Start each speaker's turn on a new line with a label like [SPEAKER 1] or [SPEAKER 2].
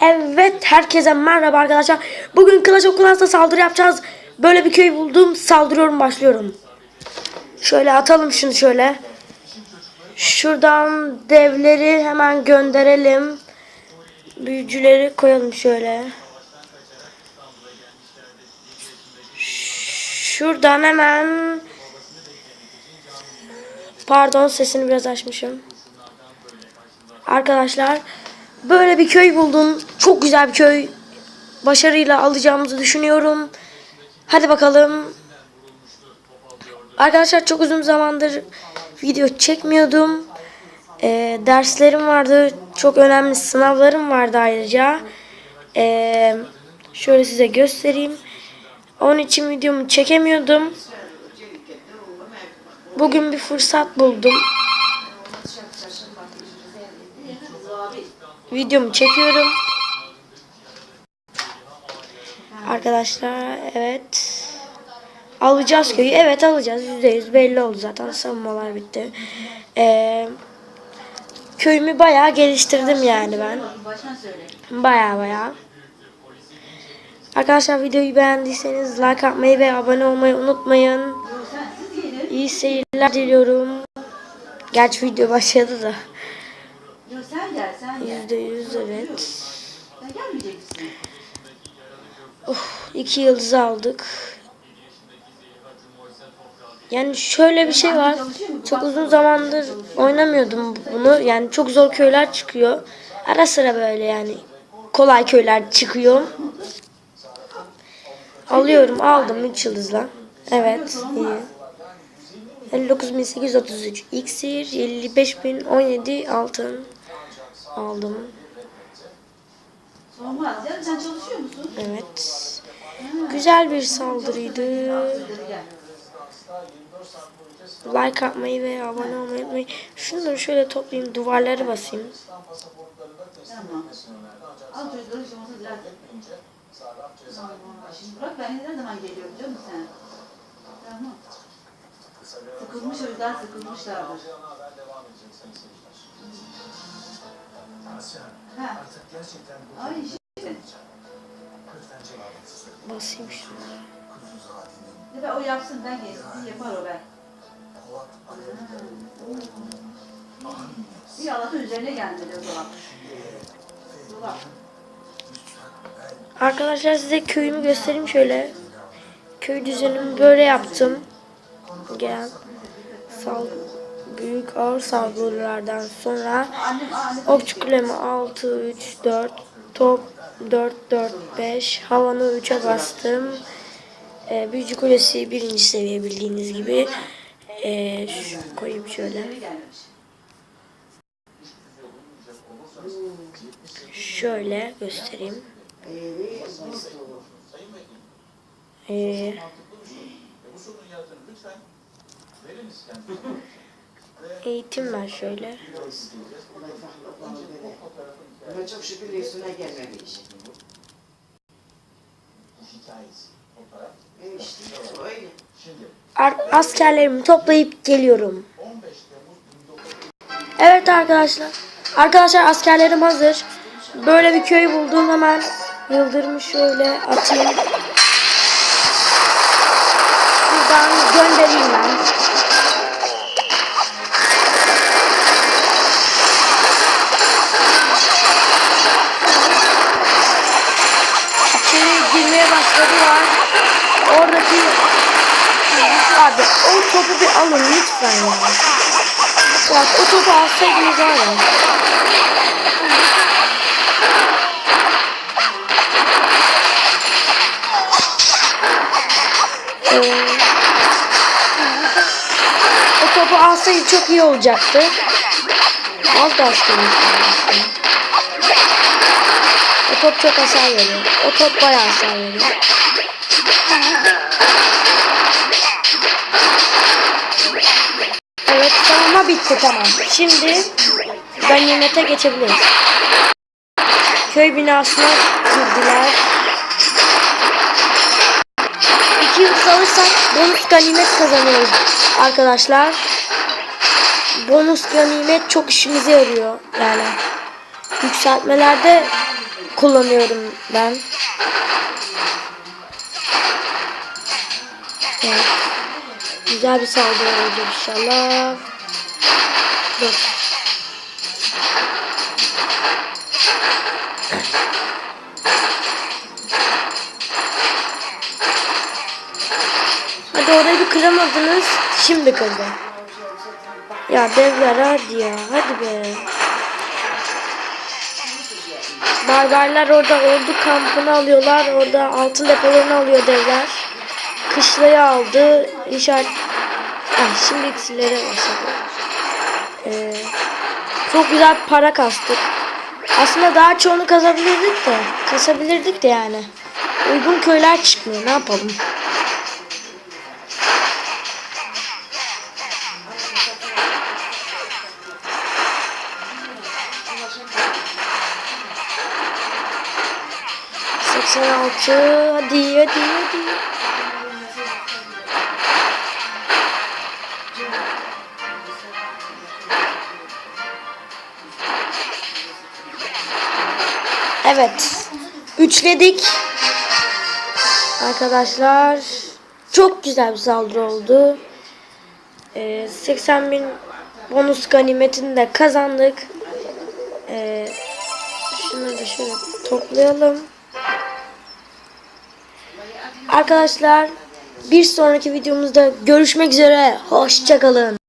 [SPEAKER 1] Evet herkese merhaba arkadaşlar. Bugün Clash of Clans'ta saldırı yapacağız. Böyle bir köy buldum. Saldırıyorum başlıyorum. Şöyle atalım şunu şöyle. Şuradan devleri hemen gönderelim. Büyücüleri koyalım şöyle. Şuradan hemen Pardon sesini biraz açmışım. Arkadaşlar böyle bir köy buldum. Çok güzel bir köy. Başarıyla alacağımızı düşünüyorum. Hadi bakalım. Arkadaşlar çok uzun zamandır video çekmiyordum. Ee, derslerim vardı. Çok önemli sınavlarım vardı ayrıca. Ee, şöyle size göstereyim. Onun için videomu çekemiyordum. Bugün bir fırsat buldum. Videomu çekiyorum. Arkadaşlar evet. Alacağız köyü. Evet alacağız. %100 belli oldu zaten. Savunmalar bitti. Ee, köyümü bayağı geliştirdim yani ben. Baya baya. Arkadaşlar videoyu beğendiyseniz like atmayı ve abone olmayı unutmayın. İyi seyirler diliyorum. Gerçi video başladı da.
[SPEAKER 2] Yo sen gel sen gel.
[SPEAKER 1] Yüzde yüz evet. Of, iki yıldız aldık. Yani şöyle bir şey var. Çok uzun zamandır oynamıyordum bunu. Yani çok zor köyler çıkıyor. Ara sıra böyle yani kolay köyler çıkıyor. Alıyorum. Aldım 3 yıldızla. Evet. iyi. 59.833 iksir 55.017 altın aldım.
[SPEAKER 2] Olmaz. Ya sen çalışıyor musun?
[SPEAKER 1] Evet. Güzel bir saldırıydı. Like atmayı ve abone olmayı unutmayın. Şunları şöyle toplayayım duvarları basayım.
[SPEAKER 2] Tamam. Al çocukları. Şimdi bırak ben ne zaman geliyorum canım sen? Tamam. Sıkılmış çocuklar sıkılmışlardır. Ha. Ay şimdi.
[SPEAKER 1] Basayım şunları.
[SPEAKER 2] Ne be o yapsın ben geçsin yapar o ben. Bir Allah'ın üzerine gelmedi o dolap. Dolap.
[SPEAKER 1] Arkadaşlar size köyümü göstereyim şöyle. Köy düzenimi böyle yaptım. Gel. Sal büyük ağır saldırılardan sonra okçu kulemi 6 3 4 top 4 4 5 havanı 3'e bastım. Ee, büyücü kulesi birinci seviye bildiğiniz gibi. Ee, şu, koyayım şöyle. Şöyle göstereyim. Ee, eğitim var şöyle. Ar- askerlerimi toplayıp geliyorum. Evet arkadaşlar. Arkadaşlar askerlerim hazır. Böyle bir köy buldum hemen. Yıldırımı şöyle atayım. Buradan göndereyim ben. Girmeye başladılar. Oradaki Abi o topu bir alın lütfen ya. Bak o topu alsaydınız var ya. Ee, o topu alsaydı çok iyi olacaktı. Az da aslında. O top çok hasar veriyor. O top bayağı hasar veriyor. Evet savunma bitti tamam. Şimdi ganimete geçebiliriz. Köy binasına girdiler. İki yıldız alırsak bonus ganimet kazanıyoruz arkadaşlar. Bonus ganimet çok işimize yarıyor yani. yükseltmelerde kullanıyorum ben. Evet. Güzel bir saldırı olacak inşallah. Dur. Hadi orayı bir kıramadınız. Şimdi kırdı. Ya devler hadi ya. Hadi be. Barbarlar orada ordu kampını alıyorlar. Orada altın depolarını alıyor devler. Kışlayı aldı. İşaret... Ah, şimdi iksirlere başladı. Ee, çok güzel para kastık. Aslında daha çoğunu kazabilirdik de. Kasabilirdik de yani. Uygun köyler çıkmıyor. Ne yapalım? Seksen altı. Hadi hadi hadi. Evet. Üçledik. Arkadaşlar. Çok güzel bir saldırı oldu. Ee, 80 bin bonus ganimetini de kazandık. Ee, şunları da şöyle toplayalım. Arkadaşlar bir sonraki videomuzda görüşmek üzere. Hoşçakalın.